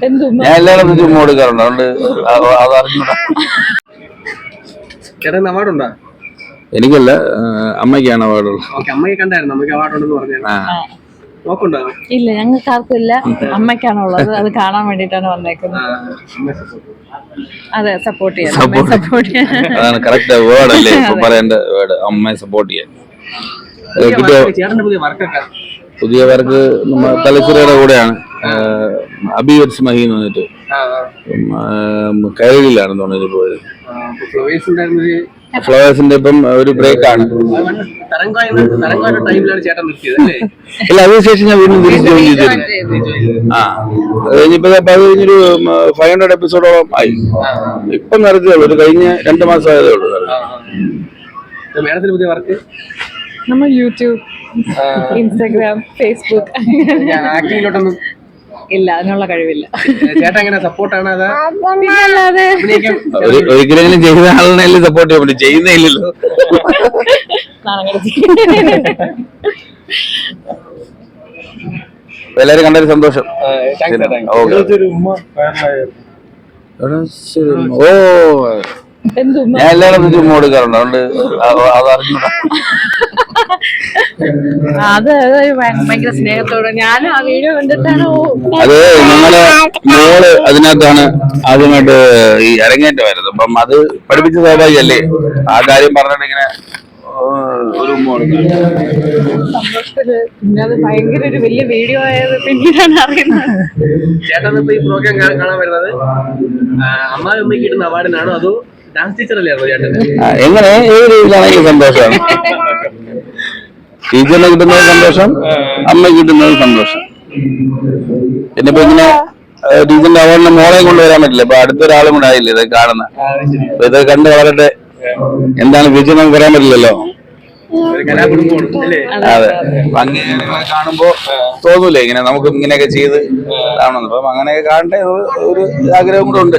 ഞാൻ എല്ലായിടത്തും ചുമ്മാ കൊടുക്കാറുണ്ട് അതുകൊണ്ട് അത് അത് അറിഞ്ഞൂടാ ചേട്ടൻ അവാർഡ് ഉണ്ടോ? എനിക്കല്ല അമ്മയ്ക്കാണ് അവാർഡുള്ളത് ഓക്കെ അമ്മയെ കണ്ടായിരുന്നു. അമ്മയ്ക്ക് അവാർഡ് ഉണ്ടെന്ന് പറഞ്ഞു ഇല്ല ഞങ്ങൾക്ക് ആർക്കും ഇല്ല അമ്മയ്ക്കാണുള്ളത് അത് കാണാൻ വേണ്ടിട്ടാണ് വന്നേക്കുന്നത്. അതെ സപ്പോർട്ട് ചെയ്യാൻ. സപ്പോർട്ട് ചെയ്യാൻ. കറക്റ്റ് വേർഡ് അല്ലേ? പറയേണ്ട വേർഡ് അമ്മയെ സപ്പോർട്ട് ചെയ്യാൻ. പുതിയ വർക്ക് നമ്മ തലച്ചിറയുടെ കൂടെയാണ്. അബിവത്സ് മഹി എന്ന് പറഞ്ഞിട്ട് കൈകളിലാണെന്ന് തോന്നുന്നു പോയത് ഫ്ലവേഴ്സ് ഉണ്ടായിരുന്നത് ഫ്ലവേഴ്സിന്റെ ഇപ്പം ഒരു ബ്രേക്ക് ആണ്. തരംഗായ തരംഗായുടെ ടൈമിലാണ് ചേട്ടൻ നിർത്തിയത് അല്ലേ? ഇല്ല അതിനുശേഷം ഞാൻ വീണ്ടും തിരിച്ച് ജോയിൻ ചെയ്തിരുന്നു ആ അത് കഴിഞ്ഞിപ്പോ അത് കഴിഞ്ഞൊരു ഫൈവ് ഹൺഡ്രഡ് എപ്പിസോഡോളം ആയി. ഇപ്പം നടത്തിയേ ഉള്ളൂ. ഒരു കഴിഞ്ഞ രണ്ട് മാസം ആയതേ ഉള്ളൂ പുതിയ വർക്ക് നമ്മൾ യൂട്യൂബ് ഇൻസ്റ്റാഗ്രാം ഫേസ്ബുക്ക്. ആക്ടിങ്ങിലോട്ടൊന്നും ഇല്ല അതിനുള്ള കഴിവില്ല. ചേട്ടൻ എങ്ങനെ സപ്പോർട്ടാണ് അതാ? ഒരിക്കലെങ്കിലും ആളിനെല്ലാം സപ്പോർട്ട് ചെയ്യാൻ പറ്റും. ചെയ്യുന്നില്ലല്ലോ. എല്ലാരും കണ്ടൊരു സന്തോഷം. ഓ. ഞാൻ എല്ലായിടത്തും ചുമ്മാ കൊടുക്കാറുണ്ട്? അതുകൊണ്ട് അത് അത് ഭയങ്കര സ്നേഹത്തോടെ ഞാൻ ആ വീഡിയോ കണ്ടിട്ടാണ് ഓ, അത് ഞങ്ങളെ മോൾ അതിനകത്താണ് ആദ്യമായിട്ട് ഈ അരങ്ങേറ്റം വരുന്നത്. അപ്പം അത് പഠിപ്പിച്ച സ്വാഭാവികല്ലേ? ആ കാര്യം പറഞ്ഞിട്ട് ഇങ്ങനെ ഒരു ഉമ്മ കൊടുക്കാം. സന്തോഷത്തിൽ പിന്നെ അത് ഭയങ്കര ഒരു വലിയ വീഡിയോ ആയത് പിന്നീടാണ് അറിയുന്നത്. ചേട്ടൻ ഇപ്പൊ ഈ പ്രോഗ്രാം കാണാൻ വരുന്നത്. അമ്മ ഉമ്മയ്ക്ക് അമ്മയ്ക്ക് കിട്ടുന്ന അവാർഡിനാണോ അതോ എങ്ങനെ? ഏത് രീതിയിലാണെങ്കിൽ സന്തോഷം? ടീച്ചറിന് കിട്ടുന്നത് സന്തോഷം അമ്മയ്ക്ക് കിട്ടുന്നത് സന്തോഷം. പിന്നെ ഇപ്പൊ ഇങ്ങനെ ടീച്ചറിന്റെ അവാർഡിന് മോളെ കൊണ്ടുവരാൻ പറ്റില്ല. ഇപ്പൊ അടുത്തൊരാളും കൂടെ ആയില്ലേ ഇത് കാണുന്ന? അപ്പൊ ഇത് കണ്ട് വളരട്ടെ. എന്താണ് ഫ്യൂച്ചർ നമുക്ക് പറയാൻ പറ്റില്ലല്ലോ? അതെ. അങ്ങനെ കാണുമ്പോ തോന്നൂലേ? ഇങ്ങനെ നമുക്ക് ഇങ്ങനെയൊക്കെ ചെയ്ത് കാണുന്നു അപ്പം അങ്ങനെയൊക്കെ കാണട്ടെ ഒരു ആഗ്രഹം കൂടെ ഉണ്ട്.